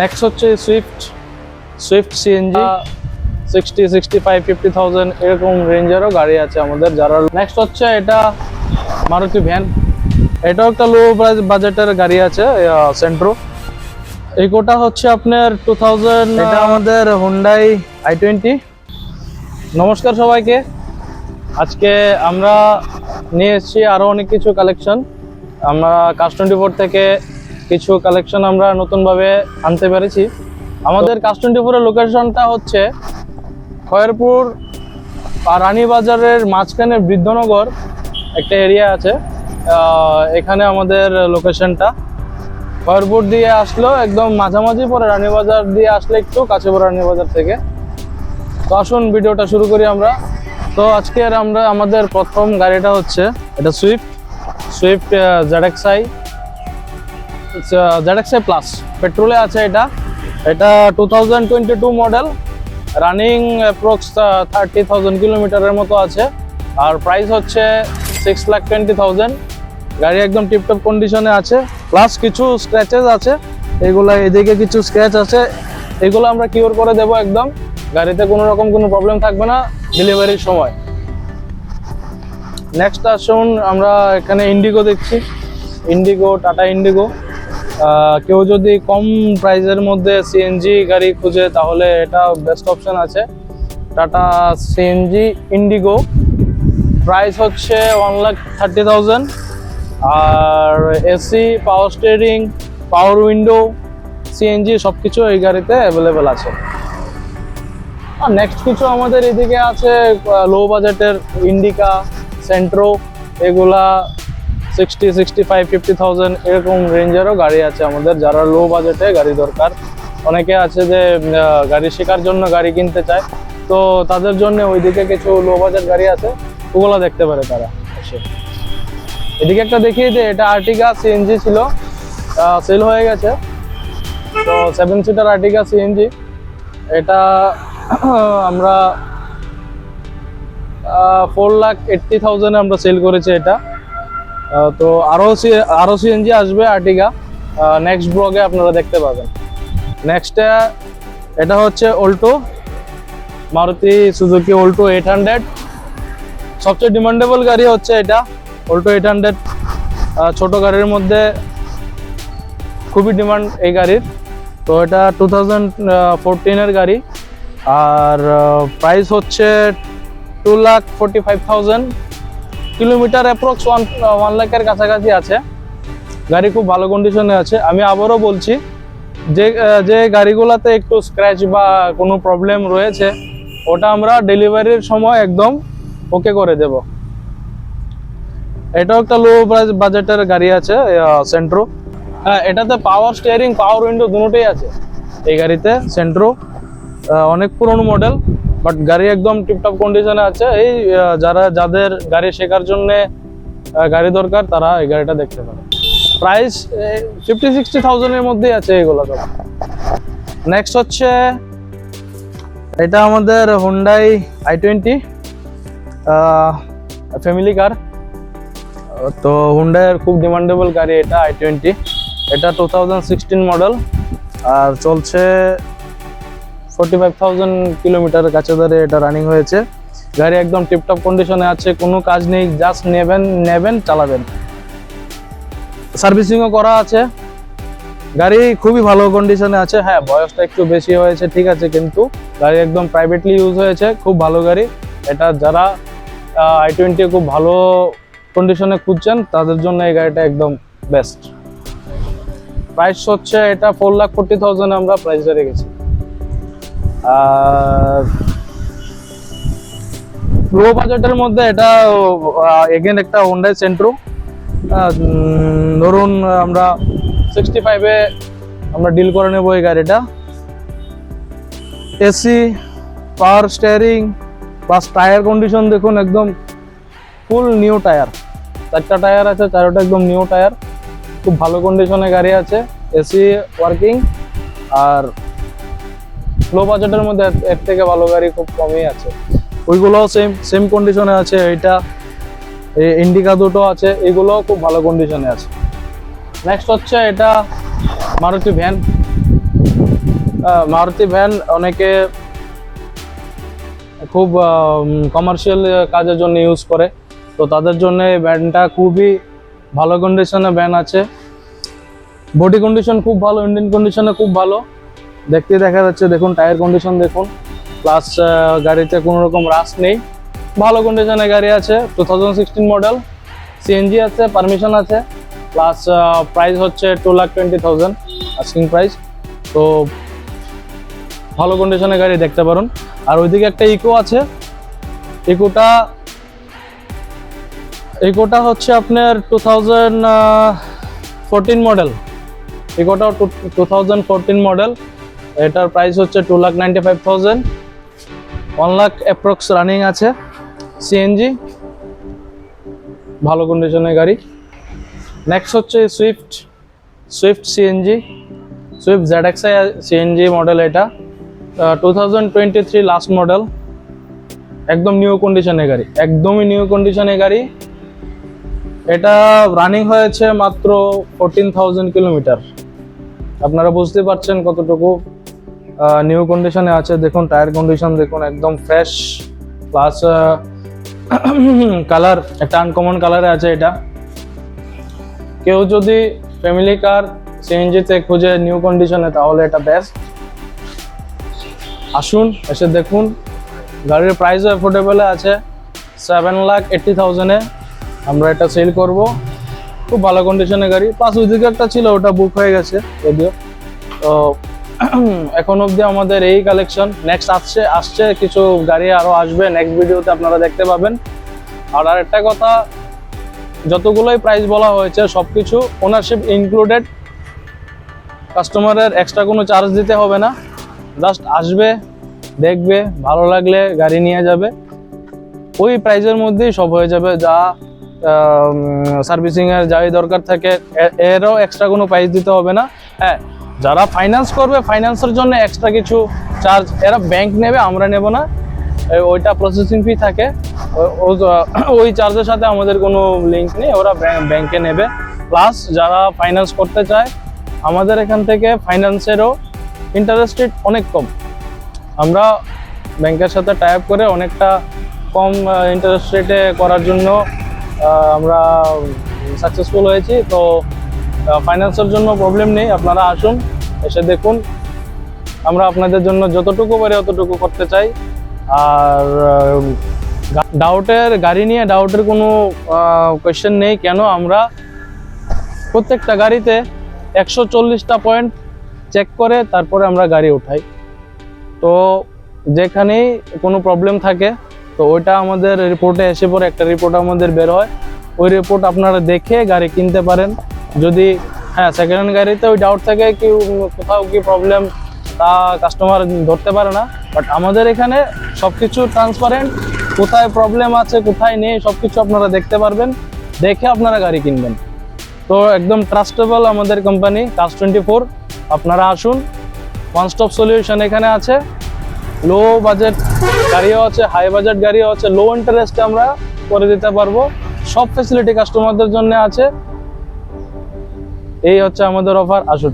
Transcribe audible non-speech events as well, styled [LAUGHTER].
Next হচ্ছে Swift Swift CNG sixty sixty five fifty thousand এরকম রেঞ্জেরও গাড়ি আছে আমাদের যারা নেক্সট হচ্ছে এটা মারুতি ভ্যান। এটাও একটা লো প্রাইস বাজেটের গাড়ি আছে সেন্ট্রো এইটা হচ্ছে আপনার টু থাউজেন্ড এটা আমাদের হুন্ডাই আই টোয়েন্টি নমস্কার সবাইকে। আজকে আমরা নিয়ে এসেছি আরও অনেক কিছু কালেকশন আমরা কাজ টোয়েন্টি ফোর থেকে কিছু কালেকশন আমরা নতুনভাবে আনতে পেরেছি। আমাদের কাজ টোয়েন্টি ফোরের লোকেশনটা হচ্ছে খয়েরপুর আর রানীবাজারের মাঝখানে বৃদ্ধনগর একটা এরিয়া আছে। এখানে আমাদের লোকেশনটা খয়েরপুর দিয়ে আসলো একদম মাঝামাঝি পরে রানীবাজার দিয়ে আসলে একটু কাছে পড়ে রানীবাজার থেকে। তো আসুন ভিডিওটা শুরু করি আমরা। তো আজকের আমরা আমাদের প্রথম গাড়িটা হচ্ছে এটা Swift Swift ZXI ZXI plus পেট্রোলে আছে এটা। এটা two thousand twenty two model running approx thirty thousand কিলোমিটারের মতো আছে। আর প্রাইস হচ্ছে সিক্স লাখ টোয়েন্টি থাউজেন্ড গাড়ি একদম টিপটপ কন্ডিশনে আছে। প্লাস কিছু স্ক্র্যাচেস আছে। এগুলো এদিকে কিছু স্ক্র্যাচ আছে। এগুলো আমরা কিওর করে দেবো একদম। গাড়িতে কোনো রকম কোনো প্রবলেম থাকবে না। ডেলিভারির সময়। নেক্সট আসুন, আমরা এখানে ইন্ডিগো দেখছি। ইন্ডিগো টাটা ইন্ডিগো কেউ যদি কম প্রাইসের মধ্যে সিএনজি গাড়ি খুঁজে, তাহলে এটা বেস্ট অপশন আছে। টাটা সিএনজি ইন্ডিগো প্রাইস হচ্ছে ওয়ান লাখ থার্টি থাউজেন্ড আর AC power steering power window CNG সব কিছু এই গাড়িতে অ্যাভেলেবেল আছে। আর নেক্সট কিছু আমাদের এদিকে আছে লো বাজেটের ইন্ডিকা সেন্ট্রো এগুলা sixty sixty five fifty thousand এরকম রেঞ্জেরও গাড়ি আছে আমাদের, যারা লো বাজেটে গাড়ি দরকার। অনেকে আছে যে গাড়ি শেখার জন্য গাড়ি কিনতে চায়। তো তাদের জন্য ওইদিকে কিছু লো বাজেট গাড়ি আছে, ওগুলো দেখতে পারে তারা এদিকে একটা দেখি যে, এটা আর্টিকা সিএনজি ছিল সেল হয়ে গেছে। তো সেভেন সিটার আর্টিকা সিএনজি এটা, [CLEARS THROAT] আমরা ফোর লাখ এইট্টি থাউজেন্ডে আমরা সেল করেছি এটা। তো আরও আরও সিএনজি আসবে আর্টিকা নেক্সট ব্লগে আপনারা দেখতে পাবেন। নেক্সটে এটা হচ্ছে Alto Maruti Suzuki Alto eight hundred সবচেয়ে ডিমান্ডেবল গাড়ি হচ্ছে এটা অল্টো এইট হান্ড্রেড ছোটো গাড়ির মধ্যে খুবই ডিমান্ড এই গাড়ির। তো এটা টু থাউজেন্ড গাড়ি। আর প্রাইস হচ্ছে two lakh forty five thousand kilometre approx one one লাখের কাছাকাছি আছে। গাড়ি খুব ভালো কন্ডিশনে আছে। আমি আবারও বলছি, যে যে গাড়িগুলোতে একটু স্ক্র্যাচ বা কোনো প্রবলেম রয়েছে, ওটা আমরা ডেলিভারির সময় একদম ওকে করে দেব। এটাও একটা লো বাজেটের গাড়ি আছে সেন্ট্রো হ্যাঁ এটাতে পাওয়ার স্টিয়ারিং পাওয়ার উইন্ডো দুটোই আছে। এই গাড়িতে সেন্ট্রো অনেক পুরনো মডেল বাট গাড়ি একদম টিপটপ কন্ডিশনে আছে। এই যারা, যাদের গাড়ি শেখার জন্য গাড়ি দরকার, তারা এই গাড়িটা দেখতে পারে। প্রাইস ফিফটি সিক্সটি থাউজেন্ডের মধ্যেই আছে এগুলো তো নেক্সট হচ্ছে, এটা আমাদের Hyundai I twenty family car তো হুন্ডাইয়ের খুব ডিমান্ডেবল গাড়ি এটা আই টোয়েন্টি এটা টু থাউজেন্ড সিক্সটিন মডেল আর চলছে ফোর্টি ফাইভ থাউজেন্ড কিলোমিটার কাছে ধরে এটা রানিং হয়েছে। গাড়ি একদম টিপটপ কন্ডিশনে আছে, কোনো কাজ নেই জাস্ট নেবেন নেবেন, চালাবেন। সার্ভিসিংও করা আছে। গাড়ি খুবই ভালো কন্ডিশনে আছে। হ্যাঁ বয়সটা একটু বেশি হয়েছে, ঠিক আছে, কিন্তু গাড়ি একদম প্রাইভেটলি ইউজ হয়েছে। খুব ভালো গাড়ি। এটা যারা আই টোয়েন্টি খুব ভালো কন্ডিশনে খুঁজছেন, তাদের জন্য এই গাড়িটা একদম বেস্ট প্রাইস হচ্ছে এটা ফোর লাখ ফোর্টি থাউজেন্ড আমরা প্রাইসে রেখেছি লো বাজেটের মধ্যে এটা এগেন একটা হোন্ডাই সেন্ট্রো ধরুন আমরা সিক্সটি ফাইভে আমরা ডিল করে নেব এই গাড়িটা। AC power steering plus tyre condition দেখুন একদম ফুল নিউ টায়ার চারটা টায়ার আছে, চারোটা একদম নিউ টায়ার খুব ভালো কন্ডিশনে গাড়ি আছে। এসি ওয়ার্কিং আর লো বাজেটের মধ্যে এর- থেকে ভালো গাড়ি খুব কমই আছে। ওইগুলোও সেম সেম কন্ডিশনে আছে এই ইন্ডিকা দুটো আছে, এগুলোও খুব ভালো কন্ডিশনে আছে। নেক্সট হচ্ছে এটা মারুতি ভ্যান। মারুতি ভ্যান অনেকে খুব কমার্শিয়াল কাজের জন্য ইউজ করে। তো তাদের জন্য এই ভ্যানটা খুবই ভালো কন্ডিশনে ভ্যান আছে। বডি কন্ডিশন খুব ভালো ইঞ্জিন কন্ডিশনে খুব ভালো। দেখতে দেখা যাচ্ছে, দেখুন টায়ার কন্ডিশন দেখুন। প্লাস গাড়িতে কোনো রকম রাস নেই। ভালো কন্ডিশনে গাড়ি আছে টু মডেল সিএনজি আছে পারমিশন আছে। প্লাস প্রাইস হচ্ছে two lakh twenty thousand asking price তো, ভালো কন্ডিশনে গাড়ি দেখতে পারুন। আর ওইদিকে একটা ইকো আছে। ইকোটা ইকোটা হচ্ছে আপনার টু থাউজেন্ড ফোরটিন মডেল ইকোটাও টু থাউজেন্ড মডেল এটার প্রাইস হচ্ছে two lakh ninety five thousand one lakh approx running আছে সিএনজি ভালো কন্ডিশনের গাড়ি। নেক্সট হচ্ছে Swift Swift CNG Swift Z XI CNG model এটা। Two thousand twenty three last model একদম নিউ কন্ডিশনের গাড়ি। একদমই নিউ কন্ডিশনের গাড়ি। এটা রানিং হয়েছে মাত্র ফোরটিন থাউজেন্ড কিলোমিটার আপনারা বুঝতে পারছেন কতটুকু। নিউ কন্ডিশনে আছে, দেখুন টায়ার কন্ডিশন দেখুন, একদম ফ্রেশ প্লাস কালার একটা আনকমন কালারে আছে এটা। কেউ যদি ফ্যামিলি কার সিএনজিতে খুঁজে নিউ কন্ডিশনে তাহলে এটা বেস্ট আসুন, এসে দেখুন, গাড়ির প্রাইসও অ্যাফোর্ডেবলে আছে সেভেন লাখ এইট্টি থাউজেন্ডে আমরা এটা সেল করব। খুব ভালো কন্ডিশনের গাড়ি। প্লাস ওইদিকে একটা ছিল, ওটা বুক হয়ে গেছে, যদিও। তো [CLEARS THROAT] এখন অবধি আমাদের এই কালেকশন নেক্সট আসছে আসছে, কিছু গাড়ি আরও আসবে নেক্সট ভিডিওতে আপনারা দেখতে পাবেন। আর আরেকটা কথা, যতগুলোই প্রাইস বলা হয়েছে সব কিছু ওনারশিপ ইনক্লুডেড কাস্টমারের এক্সট্রা কোনো চার্জ দিতে হবে না। জাস্ট আসবে, দেখবে, ভালো লাগলে গাড়ি নিয়ে যাবে। ওই প্রাইজের মধ্যেই সব হয়ে যাবে, যা সার্ভিসিংয়ের যাই দরকার থাকে এরও এক্সট্রা কোনো প্রাইস দিতে হবে না। হ্যাঁ যারা ফাইন্যান্স করবে ফাইন্যান্সের জন্য এক্সট্রা কিছু চার্জ এরা ব্যাংক নেবে, আমরা নেব না। ওইটা প্রসেসিং ফি থাকে। ওই চার্জের সাথে আমাদের কোনো লিঙ্ক নেই, ওরা ব্যাংকে নেবে। প্লাস যারা ফাইন্যান্স করতে চায়, আমাদের এখান থেকে ফাইন্যান্সেরও ইন্টারেস্ট রেট অনেক কম। আমরা ব্যাংকের সাথে টাই আপ করে অনেকটা কম ইন্টারেস্ট রেটে করার জন্য আমরা সাকসেসফুল হয়েছি। তো ফাইন্যান্সের জন্য প্রবলেম নেই। আপনারা আসুন এসে দেখুন, আমরা আপনাদের জন্য যতটুকু পারি অতটুকু করতে চাই। আর ডাউটের গাড়ি নিয়ে ডাউটের কোনো কোয়েশ্চেন নেই। কেন আমরা প্রত্যেকটা গাড়িতে একশো চল্লিশটা পয়েন্ট চেক করে তারপরে আমরা গাড়ি উঠাই। তো যেখানেই কোনো প্রবলেম থাকে, তো ওইটা আমাদের রিপোর্টে এসে পরে একটা রিপোর্ট আমাদের বের হয়। ওই রিপোর্ট আপনারা দেখে গাড়ি কিনতে পারেন। যদি হ্যাঁ সেকেন্ড হ্যান্ড গাড়িতে ওই ডাউট থাকে কি কোথাও কি প্রবলেম তা কাস্টমার ধরতে পারে না। বাট আমাদের এখানে সব কিছু ট্রান্সপারেন্ট কোথায় প্রবলেম আছে, কোথায় নেই সব কিছু আপনারা দেখতে পারবেন। দেখে আপনারা গাড়ি কিনবেন। তো একদম ট্রাস্টেবল আমাদের কোম্পানি কাজ টোয়েন্টি ফোর আপনারা আসুন ওয়ান স্টপ সলিউশন এখানে আছে। লো বাজেট গাড়িও আছে হাই বাজেট গাড়িও আছে লো ইন্টারেস্টে আমরা করে দিতে পারব। সব ফেসিলিটি কাস্টমারদের জন্য আছে। এই হচ্ছে আমাদের অফার আসুন।